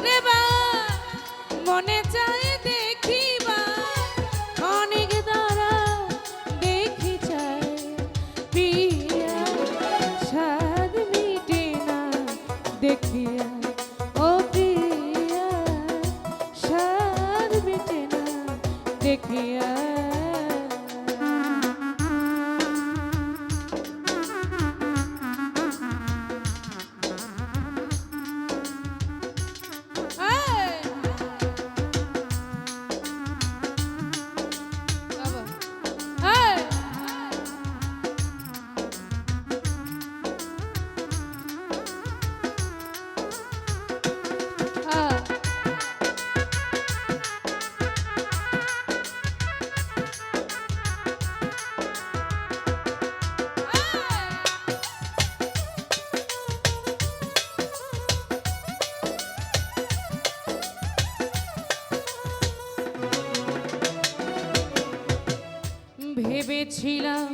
বারে বা মনে চায় দেখিবা অনেক দ্বারা দেখি চাই প্রিয়া স্বাদ মিটে না দেখিয়া ভেবেছিলাম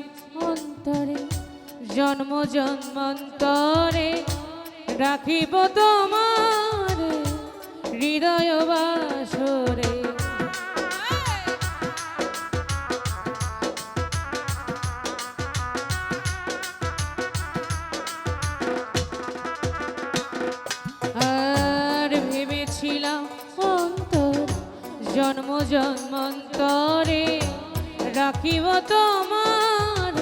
অন্তরে জন্ম জন্মান্তরে। রাখিব তোমার হৃদয় বাসরে। আর ভেবেছিলাম অন্তর জন্ম জন্মান্তরে। রাখিব তোমার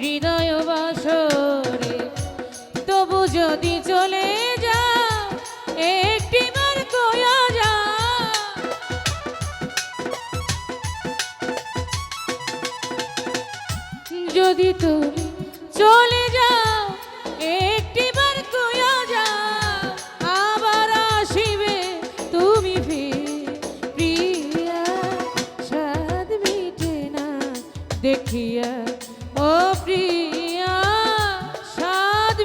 হৃদয় বাসরে। তবু যদি চলে যা একটিবার কয়া যা। যদি তুমি চলে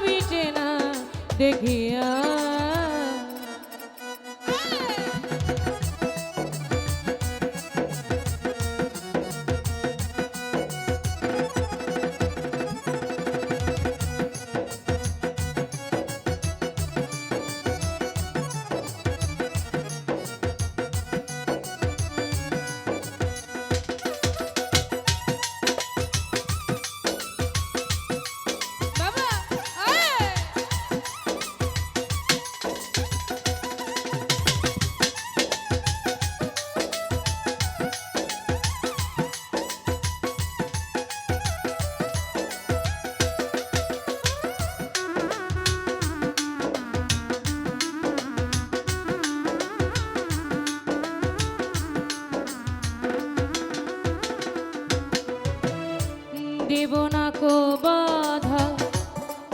মিটে না দেখিয়া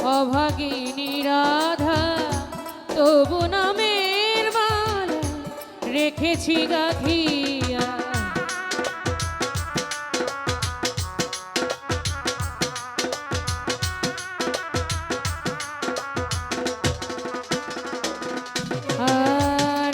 অভাগিনী রাধা তবু নামের মালা রেখেছি গাথিয়া আর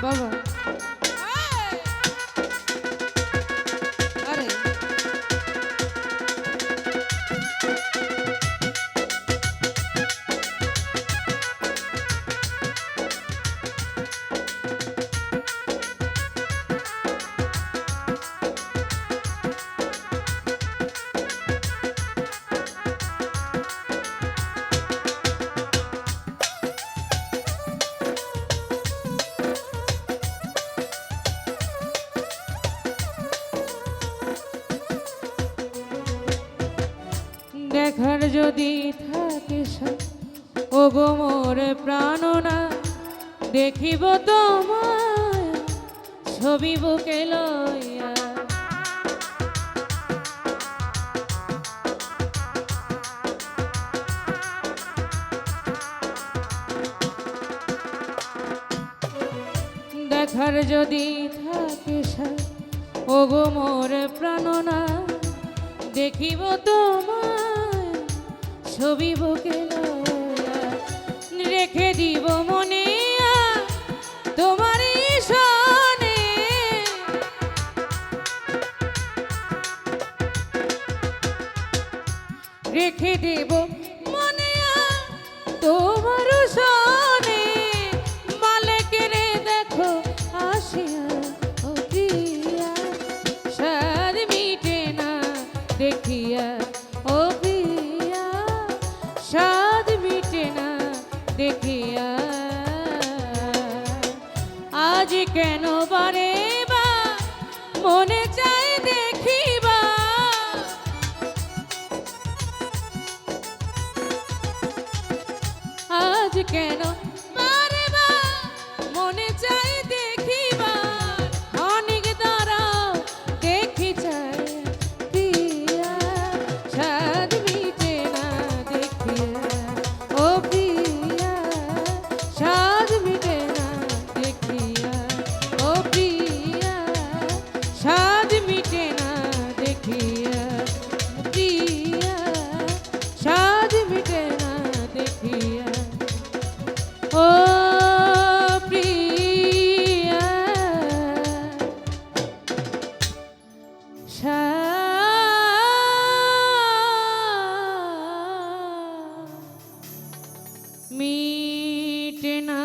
Bye bye. যদি থাকে ও গো মোর প্রাণনা দেখিব তোমার ছবি বুকে লইয়া। দেখার যদি থাকে ও গো মোর প্রাণনা দেখিব তোমার ছবি বুকে রেখে দিব মনে তোমার রেখে দেব সাদ মিটে না দেখিয়া। আজ কেন বারে বা মনে চাই দেখিবা? আজ কেন সা- মিটে না